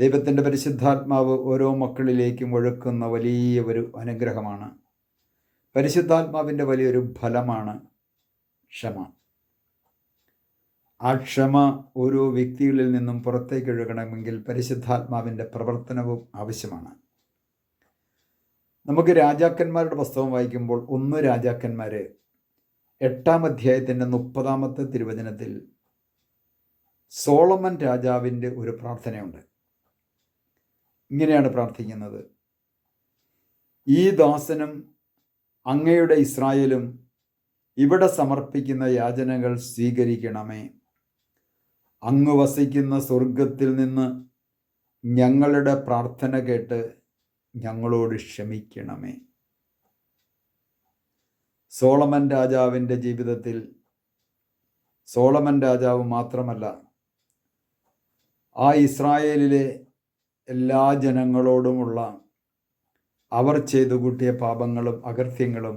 ദൈവത്തിന്റെ പരിശുദ്ധാത്മാവ് ഓരോ മക്കളിലേക്കും ഒഴുക്കുന്ന വലിയ ഒരു അനുഗ്രഹമാണ്. പരിശുദ്ധാത്മാവിന്റെ വലിയൊരു ഫലമാണ് ക്ഷമ. ആ ക്ഷമ ഓരോ വ്യക്തികളിൽ നിന്നും പുറത്തേക്ക് ഒഴുകണമെങ്കിൽ പരിശുദ്ധാത്മാവിന്റെ പ്രവർത്തനവും ആവശ്യമാണ്. നമുക്ക് രാജാക്കന്മാരുടെ പുസ്തകം വായിക്കുമ്പോൾ ഒന്ന് രാജാക്കന്മാർ എട്ടാം അധ്യായത്തിന്റെ മുപ്പതാമത്തെ തിരുവചനത്തിൽ സോളമൻ രാജാവിന്റെ ഒരു പ്രാർത്ഥനയുണ്ട്. ഇങ്ങനെയാണ് പ്രാർത്ഥിക്കുന്നത്. ഈ ദാസനും അങ്ങയുടെ ഇസ്രായേലും ഇവിടെ സമർപ്പിക്കുന്ന യാചനകൾ സ്വീകരിക്കണമേ. അങ്ങ് വസിക്കുന്ന സ്വർഗത്തിൽ നിന്ന് ഞങ്ങളുടെ പ്രാർത്ഥന കേട്ട് ഞങ്ങളോട് ക്ഷമിക്കണമേ. സോളമൻ രാജാവിന്റെ ജീവിതത്തിൽ സോളമൻ രാജാവ് മാത്രമല്ല ആ ഇസ്രായേലിലെ എല്ലാ ജനങ്ങളോടുമുള്ള അവർ ചെയ്തു കൂട്ടിയ പാപങ്ങളും അകൃത്യങ്ങളും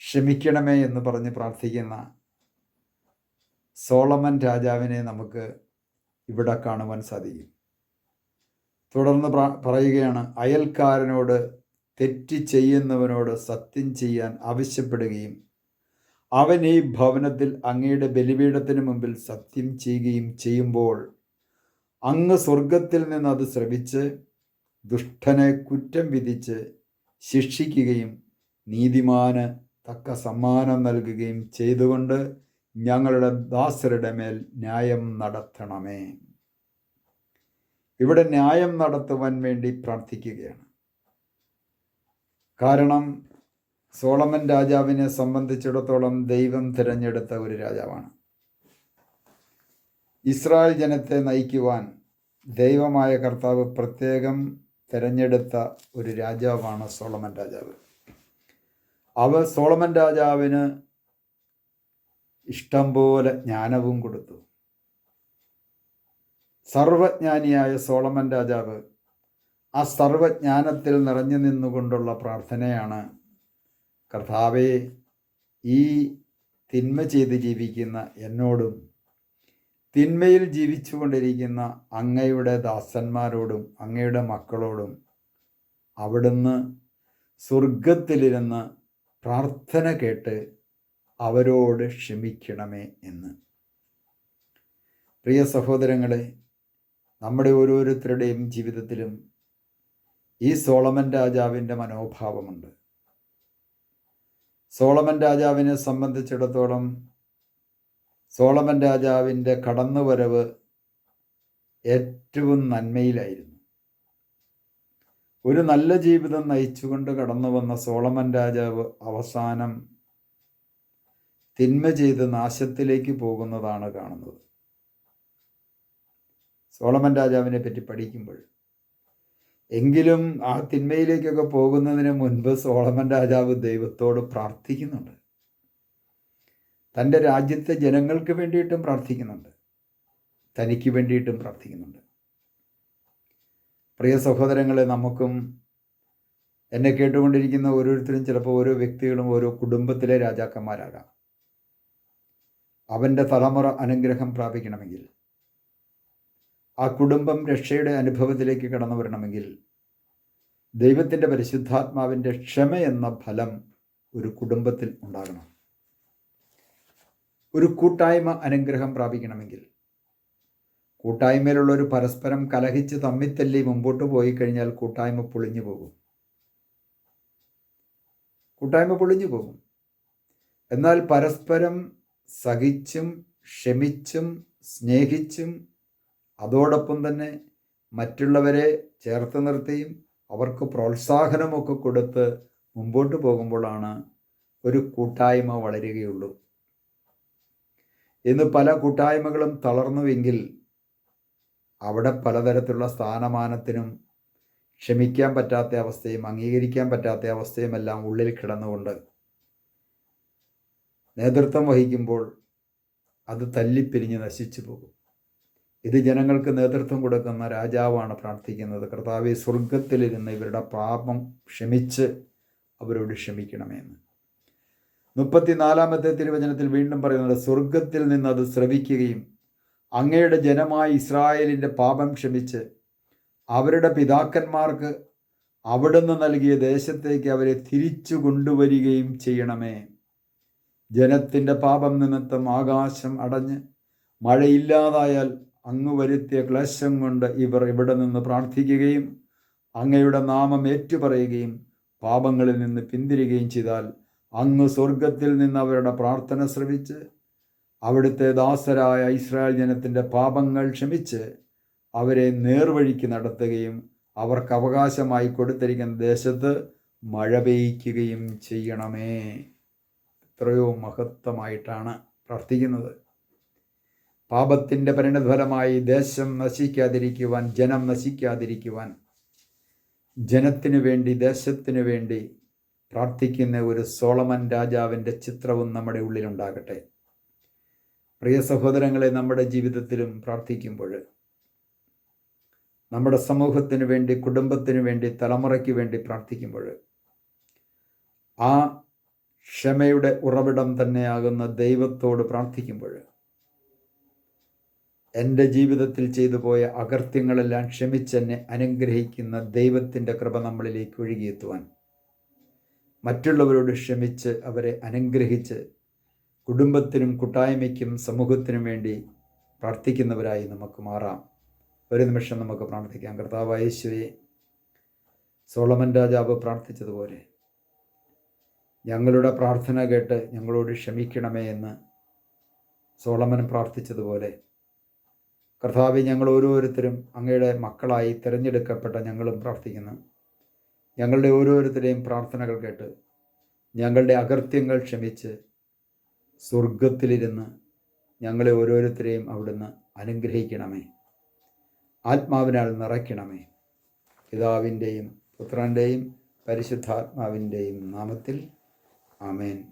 ക്ഷമിക്കണമേ എന്ന് പറഞ്ഞ് പ്രാർത്ഥിക്കുന്ന സോളമൻ രാജാവിനെ നമുക്ക് ഇവിടെ കാണുവാൻ സാധിക്കും. തുടർന്ന് പറയുകയാണ് അയൽക്കാരനോട് തെറ്റ് ചെയ്യുന്നവനോട് സത്യം ചെയ്യാൻ ആവശ്യപ്പെടുകയും അവൻ ഈ ഭവനത്തിൽ അങ്ങയുടെ ബലിപീഠത്തിന് മുമ്പിൽ സത്യം ചെയ്യുകയും ചെയ്യുമ്പോൾ അങ്ങ് സ്വർഗത്തിൽ നിന്ന് അത് ശ്രവിച്ച് ദുഷ്ടനെ കുറ്റം വിധിച്ച് ശിക്ഷിക്കുകയും നീതിമാന് തക്ക സമ്മാനം നൽകുകയും ചെയ്തുകൊണ്ട് ഞങ്ങളുടെ ദാസരുടെ മേൽ ന്യായം നടത്തണമേ. ഇവിടെ ന്യായം നടത്തുവാൻ വേണ്ടി പ്രാർത്ഥിക്കുകയാണ്. കാരണം സോളമൻ രാജാവിനെ സംബന്ധിച്ചിടത്തോളം ദൈവം തിരഞ്ഞെടുത്ത ഒരു രാജാവാണ്. ഇസ്രായേൽ ജനത്തെ നയിക്കുവാൻ ദൈവമായ കർത്താവ് പ്രത്യേകം തിരഞ്ഞെടുത്ത ഒരു രാജാവാണ് സോളമൻ രാജാവ്. അവ സോളമൻ രാജാവിന് ഇഷ്ടം പോലെ ജ്ഞാനവും കൊടുത്തു. സർവജ്ഞാനിയായ സോളമൻ രാജാവ് ആ സർവജ്ഞാനത്തിൽ നിറഞ്ഞു നിന്നുകൊണ്ടുള്ള പ്രാർത്ഥനയാണ് കർത്താവെ ഈ തിന്മ ചെയ്ത് ജീവിക്കുന്ന എന്നോടും തിന്മയിൽ ജീവിച്ചുകൊണ്ടിരിക്കുന്ന അങ്ങയുടെ ദാസന്മാരോടും അങ്ങയുടെ മക്കളോടും അവിടുന്ന് സ്വർഗത്തിലിരുന്ന് പ്രാർത്ഥന കേട്ട് അവരോട് ക്ഷമിക്കണമേ എന്ന്. പ്രിയ സഹോദരങ്ങളെ നമ്മുടെ ഓരോരുത്തരുടെയും ജീവിതത്തിലും ഈ സോളമൻ രാജാവിന്റെ മനോഭാവമുണ്ട്. സോളമൻ രാജാവിനെ സംബന്ധിച്ചിടത്തോളം സോളമൻ രാജാവിന്റെ കടന്നുവരവ് ഏറ്റവും നന്മയിലായിരുന്നു. ഒരു നല്ല ജീവിതം നയിച്ചുകൊണ്ട് കടന്നു വന്ന സോളമൻ രാജാവ് അവസാനം തിന്മ ചെയ്ത് നാശത്തിലേക്ക് പോകുന്നതാണ് കാണുന്നത്. സോളമൻ രാജാവിനെ പറ്റി പഠിക്കുമ്പോൾ എങ്കിലും ആ തിന്മയിലേക്കൊക്കെ പോകുന്നതിന് മുൻപ് സോളമൻ രാജാവ് ദൈവത്തോട് പ്രാർത്ഥിക്കുന്നുണ്ട്. തന്റെ രാജ്യത്തെ ജനങ്ങൾക്ക് വേണ്ടിയിട്ടും പ്രാർത്ഥിക്കുന്നുണ്ട്. തനിക്ക് വേണ്ടിയിട്ടും പ്രാർത്ഥിക്കുന്നുണ്ട്. പ്രിയ സഹോദരങ്ങളെ നമുക്കും എന്നെ കേട്ടുകൊണ്ടിരിക്കുന്ന ഓരോരുത്തരും ചിലപ്പോൾ ഓരോ വ്യക്തികളും ഓരോ കുടുംബത്തിലെ രാജാക്കന്മാരാകാം. അവന്റെ തലമുറ അനുഗ്രഹം പ്രാപിക്കണമെങ്കിൽ ആ കുടുംബം രക്ഷയുടെ അനുഭവത്തിലേക്ക് കടന്നു വരണമെങ്കിൽ ദൈവത്തിന്റെ പരിശുദ്ധാത്മാവിന്റെ ക്ഷമ എന്ന ഫലം ഒരു കുടുംബത്തിൽ ഉണ്ടാകണം. ഒരു കൂട്ടായ്മ അനുഗ്രഹം പ്രാപിക്കണമെങ്കിൽ. കൂട്ടായ്മയിലുള്ള ഒരു പരസ്പരം കലഹിച്ച് തമ്മിത്തല്ലി മുമ്പോട്ട് പോയി കഴിഞ്ഞാൽ കൂട്ടായ്മ പൊളിഞ്ഞു പോകും. കൂട്ടായ്മ പൊളിഞ്ഞു പോകും. എന്നാൽ പരസ്പരം സഹിച്ചും ക്ഷമിച്ചും സ്നേഹിച്ചും അതോടൊപ്പം തന്നെ മറ്റുള്ളവരെ ചേർത്ത് നിർത്തിയും അവർക്ക് പ്രോത്സാഹനമൊക്കെ കൊടുത്ത് മുമ്പോട്ട് പോകുമ്പോഴാണ് ഒരു കൂട്ടായ്മ വളരുകയുള്ളൂ. ഇന്ന് പല കൂട്ടായ്മകളും തളർന്നുവെങ്കിൽ അവിടെ പലതരത്തിലുള്ള സ്ഥാനമാനത്തിനും ക്ഷമിക്കാൻ പറ്റാത്ത അവസ്ഥയും അംഗീകരിക്കാൻ പറ്റാത്ത അവസ്ഥയും എല്ലാം ഉള്ളിൽ കിടന്നുകൊണ്ട് നേതൃത്വം വഹിക്കുമ്പോൾ അത് തല്ലിപ്പിരിഞ്ഞ് നശിച്ചു പോകും. ഇത് ജനങ്ങൾക്ക് നേതൃത്വം കൊടുക്കുന്ന രാജാവാണ് പ്രാർത്ഥിക്കുന്നത്. കർത്താവ് സ്വർഗത്തിലിരുന്ന് ഇവരുടെ പാപം ക്ഷമിച്ച് അവരോട് ക്ഷമിക്കണമെന്ന്. മുപ്പത്തിനാലാമത്തെ തിരുവചനത്തിൽ വീണ്ടും പറയുന്നത് സ്വർഗത്തിൽ നിന്ന് അത് ശ്രവിക്കുകയും അങ്ങയുടെ ജനമായ ഇസ്രായേലിന്റെ പാപം ക്ഷമിച്ച് അവരുടെ പിതാക്കന്മാർക്ക് അവിടുന്ന് നൽകിയ ദേശത്തേക്ക് അവരെ തിരിച്ചു കൊണ്ടുവരികയും ചെയ്യണമേ. ജനത്തിന്റെ പാപം നിമിത്തം ആകാശം അടഞ്ഞ് മഴയില്ലാതായാൽ അങ്ങ് വരുത്തിയ ക്ലേശം കൊണ്ട് ഇവർ ഇവിടെ നിന്ന് പ്രാർത്ഥിക്കുകയും അങ്ങയുടെ നാമം ഏറ്റുപറയുകയും പാപങ്ങളിൽ നിന്ന് പിന്തിരികയും ചെയ്താൽ അങ്ങ് സ്വർഗത്തിൽ നിന്ന് അവരുടെ പ്രാർത്ഥന ശ്രവിച്ച് അവിടുത്തെ ദാസരായ ഇസ്രായേൽ ജനത്തിന്റെ പാപങ്ങൾ ക്ഷമിച്ച് അവരെ നേർവഴിക്ക് നടത്തുകയും അവർക്ക് അവകാശമായി കൊടുത്തിരിക്കുന്ന ദേശത്ത് മഴ പെയ്യ്ക്കുകയും ചെയ്യണമേ. എത്രയോ മഹത്വമായിട്ടാണ് പ്രാർത്ഥിക്കുന്നത്. പാപത്തിന്റെ പരിണതഫലമായി ദേശം നശിക്കാതിരിക്കുവാൻ ജനം നശിക്കാതിരിക്കുവാൻ ജനത്തിനു വേണ്ടി ദേശത്തിനു വേണ്ടി പ്രാർത്ഥിക്കുന്ന ഒരു സോളമൻ രാജാവിന്റെ ചിത്രവും നമ്മുടെ ഉള്ളിലുണ്ടാകട്ടെ. പ്രിയ സഹോദരങ്ങളെ നമ്മുടെ ജീവിതത്തിലും പ്രാർത്ഥിക്കുമ്പോൾ നമ്മുടെ സമൂഹത്തിന് വേണ്ടി കുടുംബത്തിന് വേണ്ടി തലമുറയ്ക്ക് വേണ്ടി പ്രാർത്ഥിക്കുമ്പോൾ ആ ക്ഷമയുടെ ഉറവിടം തന്നെയാകുന്ന ദൈവത്തോട് പ്രാർത്ഥിക്കുമ്പോൾ എന്റെ ജീവിതത്തിൽ ചെയ്തു പോയ അകൃത്യങ്ങളെല്ലാം ക്ഷമിച്ചെന്നെ അനുഗ്രഹിക്കുന്ന ദൈവത്തിന്റെ കൃപ നമ്മളിലേക്ക് ഒഴുകിയെത്തുവാൻ മറ്റുള്ളവരോട് ക്ഷമിച്ച് അവരെ അനുഗ്രഹിച്ച് കുടുംബത്തിനും കൂട്ടായ്മയ്ക്കും സമൂഹത്തിനും വേണ്ടി പ്രാർത്ഥിക്കുന്നവരായി നമുക്ക് മാറാം. ഒരു നിമിഷം നമുക്ക് പ്രാർത്ഥിക്കാം. കർത്താവായ യേശുവെ സോളമൻ രാജാവ് പ്രാർത്ഥിച്ചതുപോലെ ഞങ്ങളുടെ പ്രാർത്ഥന കേട്ട് ഞങ്ങളോട് ക്ഷമിക്കണമേ എന്ന് സോളമൻ പ്രാർത്ഥിച്ചതുപോലെ കർത്താവ് ഞങ്ങൾ ഓരോരുത്തരും അങ്ങയുടെ മക്കളായി തിരഞ്ഞെടുക്കപ്പെട്ട ഞങ്ങളും പ്രാർത്ഥിക്കുന്നു. ഞങ്ങളുടെ ഓരോരുത്തരെയും പ്രാർത്ഥനകൾ കേട്ട് ഞങ്ങളുടെ അകൃത്യങ്ങൾ ക്ഷമിച്ച് സ്വർഗത്തിലിരുന്ന് ഞങ്ങളെ ഓരോരുത്തരെയും അവിടുന്ന് അനുഗ്രഹിക്കണമേ. ആത്മാവിനാൽ നിറയ്ക്കണമേ. പിതാവിന്റെയും പുത്രന്റെയും പരിശുദ്ധാത്മാവിന്റെയും നാമത്തിൽ ആമേൻ.